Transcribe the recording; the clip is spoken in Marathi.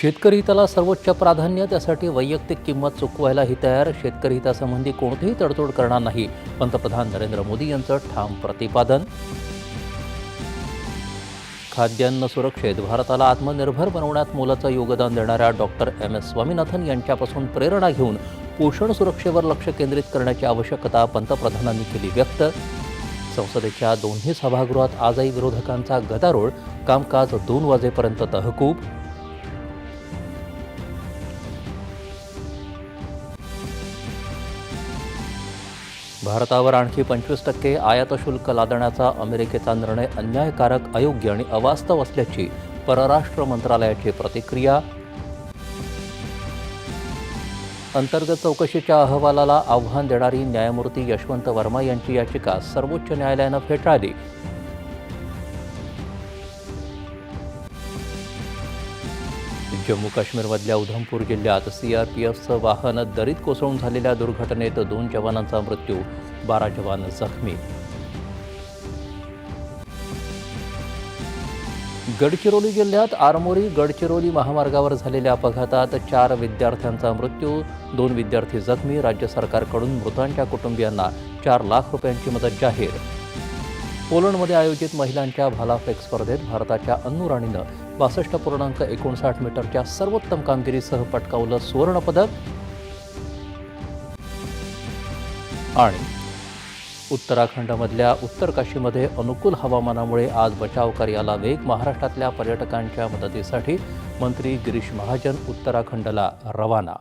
शेतकरी हिताला सर्वोच्च प्राधान्य त्यासाठी वैयक्तिक किंमत चुकवायलाही तयार. शेतकरी हितासंबंधी कोणतीही तडतोड करणार नाही. पंतप्रधान नरेंद्र मोदी यांचं ठाम प्रतिपादन. खाद्यान्न सुरक्षेत भारताला आत्मनिर्भर बनवण्यात मोलाचं योगदान देणाऱ्या डॉक्टर एम. एस. स्वामीनाथन यांच्यापासून प्रेरणा घेऊन पोषण सुरक्षेवर लक्ष केंद्रित करण्याची आवश्यकता पंतप्रधानांनी केली व्यक्त. संसदेच्या दोन्ही सभागृहात आजही विरोधकांचा गदारोळ. कामकाज दोन वाजेपर्यंत तहकूब. भारतावर आणखी पंचवीस टक्के आयात शुल्क लादण्याचा अमेरिकेचा निर्णय अन्यायकारक अयोग्य आणि अवास्तव असल्याची परराष्ट्र मंत्रालयाची प्रतिक्रिया. अंतर्गत चौकशीच्या अहवालाला आव्हान देणारी न्यायमूर्ती यशवंत वर्मा यांची याचिका सर्वोच्च न्यायालयानं फेटाळली. जम्मू काश्मीरमधल्या उधमपूर जिल्ह्यात सीआरपीएफचं वाहन दरीत कोसळून झालेल्या दुर्घटनेत दोन जवानांचा मृत्यू बारा जवान जखमी. गडचिरोली जिल्ह्यात आरमोरी गडचिरोली महामार्गावर झालेल्या अपघातात चार विद्यार्थ्यांचा मृत्यू दोन विद्यार्थी जखमी राज्य सरकारकडून मृतांच्या कुटुंबियांना चार लाख रुपयांची मदत जाहीर. पोलंडमध्ये आयोजित महिलांच्या भालाफेक स्पर्धेत भारताच्या अन्नू राणीनं बासष्ट पूर्णांक एकोणसाठ मीटरच्या सर्वोत्तम कामगिरीसह पटकावलं सुवर्णपदक. आणि उत्तराखंडमधल्या उत्तर काशीमध्ये अनुकूल हवामानामुळे आज बचाव कार्याला वेग महाराष्ट्रातल्या पर्यटकांच्या मदतीसाठी मंत्री गिरीश महाजन उत्तराखंडला रवाना.